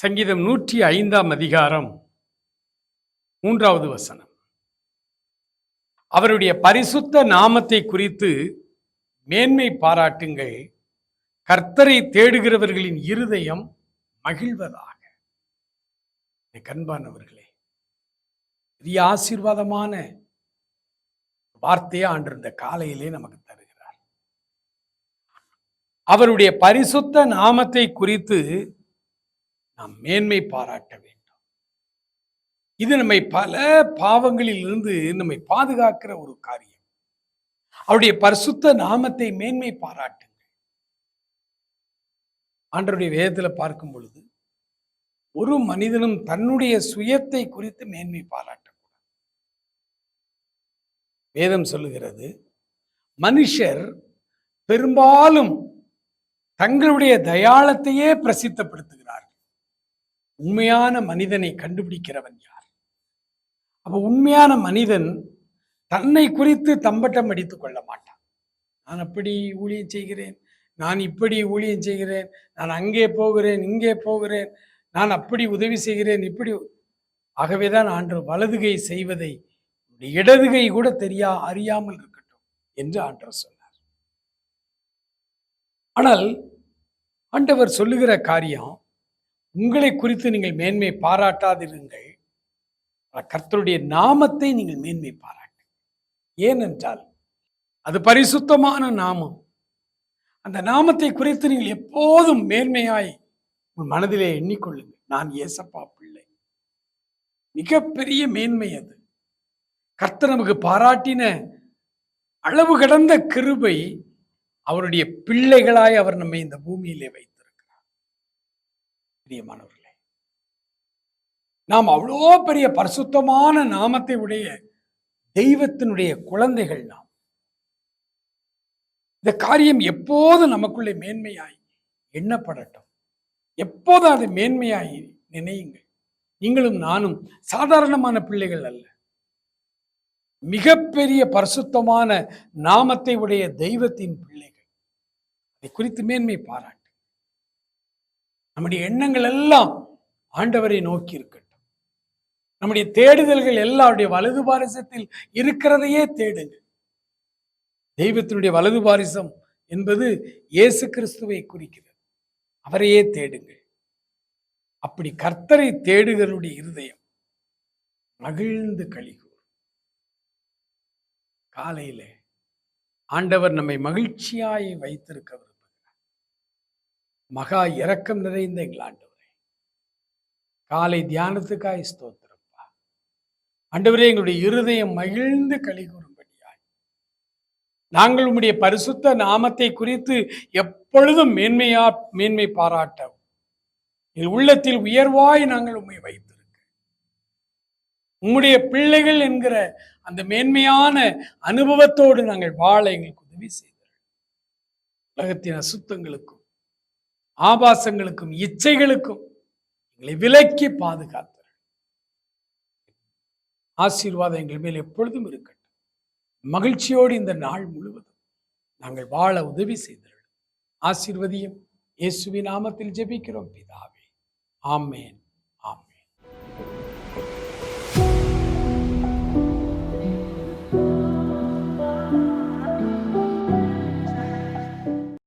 சங்கீதம் நூற்றி ஐந்தாம் அதிகாரம் மூன்றாவது வசனம். அவருடைய பரிசுத்த நாமத்தை குறித்து மேன்மை பாராட்டுங்கள். கர்த்தரை தேடுகிறவர்களின் இருதயம் மகிழ்வதாக. கண்பானவர்களே பெரிய ஆசீர்வாதமான வார்த்தையை ஆண்டு இந்த காலையிலே நமக்கு தருகிறார். அவருடைய பரிசுத்த நாமத்தை குறித்து நாம் மேன்மை பாராட்ட வேண்டும். இது நம்மை பல பாவங்களில் இருந்து நம்மை பாதுகாக்கிற ஒரு காரியம். அவருடைய பரிசுத்த நாமத்தை மேன்மை பாராட்டுங்கள். ஆண்டருடைய வேதத்தில் பார்க்கும் பொழுது ஒரு மனிதனும் தன்னுடைய சுயத்தை குறித்து மேன்மை பாராட்டக்கூடாது. வேதம் சொல்லுகிறது மனுஷர் பெரும்பாலும் தங்களுடைய தயாளத்தையே பிரசித்தப்படுத்து உண்மையான மனிதனை கண்டுபிடிக்கிறவன் யார்? அப்போ உண்மையான மனிதன் தன்னை குறித்து தம்பட்டம் அடித்துக் கொள்ள மாட்டான். நான் அப்படி ஊழியம் செய்கிறேன் நான் இப்படி ஊழியம் செய்கிறேன் நான் அங்கே போகிறேன் இங்கே போகிறேன் நான் அப்படி உதவி செய்கிறேன் இப்படி. ஆகவே தான் ஆண்டு வலதுகை செய்வதை இடதுகை கூட தெரியா அறியாமல் இருக்கட்டும் என்று ஆண்டவர் சொன்னார். ஆனால் ஆண்டவர் சொல்லுகிற காரியம் உங்களை குறித்து நீங்கள் மேன்மை பாராட்டாதிருங்கள். கர்த்தருடைய நாமத்தை நீங்கள் மேன்மை பாராட்டு. ஏனென்றால் அது பரிசுத்தமான நாமம். அந்த நாமத்தை குறித்து நீங்கள் எப்போதும் மேன்மையாய் உன் மனதிலே எண்ணிக்கொள்ளுங்கள். நான் ஏசப்பா பிள்ளை. மிகப்பெரிய மேன்மை அது. கர்த்தர் நமக்கு பாராட்டின அளவு கடந்த கிருபை அவருடைய பிள்ளைகளாய் அவர் நம்மை இந்த பூமியிலே வைத்தார். பிரியமானவர்களே நாம் அவ்வளோ பெரிய பரிசுத்தமான நாமத்தை உடைய தெய்வத்தினுடைய குழந்தைகள் நாம். இந்த காரியம் எப்போது நமக்குள்ளே மேன்மையாய் எண்ணப்படட்டும்? எப்போது அது மேன்மையாய் நினையுங்கள்? நீங்களும் நானும் சாதாரணமான பிள்ளைகள் அல்ல. மிகப்பெரிய பரிசுத்தமான நாமத்தை உடைய தெய்வத்தின் பிள்ளைகள். அதை குறித்து மேன்மை பாராட்டு. நம்முடைய எண்ணங்கள் எல்லாம் ஆண்டவரை நோக்கி இருக்கட்டும். நம்முடைய தேடுதல்கள் எல்லாருடைய வலது பாரிசத்தில் இருக்கிறதையே தேடுங்க. தெய்வத்தினுடைய வலது பாரிசம் என்பது இயேசு கிறிஸ்துவை குறிக்கிறது. அவரையே தேடுங்கள். அப்படி கர்த்தரை தேடுகளுடைய இருதயம் மகிழ்ந்து கழிகும் காலையில ஆண்டவர் நம்மை மகிழ்ச்சியாய் வைத்திருக்கவர் மகா இரக்கம் நிறைந்த எங்களாண்டவரே காலை தியானத்துக்காய் ஸ்தோத்திரப்பா. ஆண்டவரே எங்களுடைய இருதயம் மகிழ்ந்து களி கூறும்படியாய். நாங்கள் உம்முடைய பரிசுத்த நாமத்தை குறித்து எப்பொழுதும் மேன்மையா மேன்மை பாராட்ட எங்கள் உள்ளத்தில் உயர்வாய் நாங்கள் உண்மை வைத்திருக்க. உம்முடைய பிள்ளைகள் என்கிற அந்த மேன்மையான அனுபவத்தோடு நாங்கள் வாழ எங்களுக்கு உதவி செய்தார்கள். உலகத்தின் அசுத்தங்களுக்கும் ஆபாசங்களுக்கும் இச்சைகளுக்கும் எங்களை விலக்கி பாதுகாத்தார் ஆசீர்வாதம் எங்கள் மேல் எப்பொழுதும் இருக்கட்டும். மகிழ்ச்சியோடு இந்த நாள் முழுவதும் நாங்கள் வாழ உதவி செய்தார்கள் ஆசீர்வதியும் இயேசுவின் நாமத்தில் ஜெபிக்கிறோம் பிதாவே. ஆமேன்.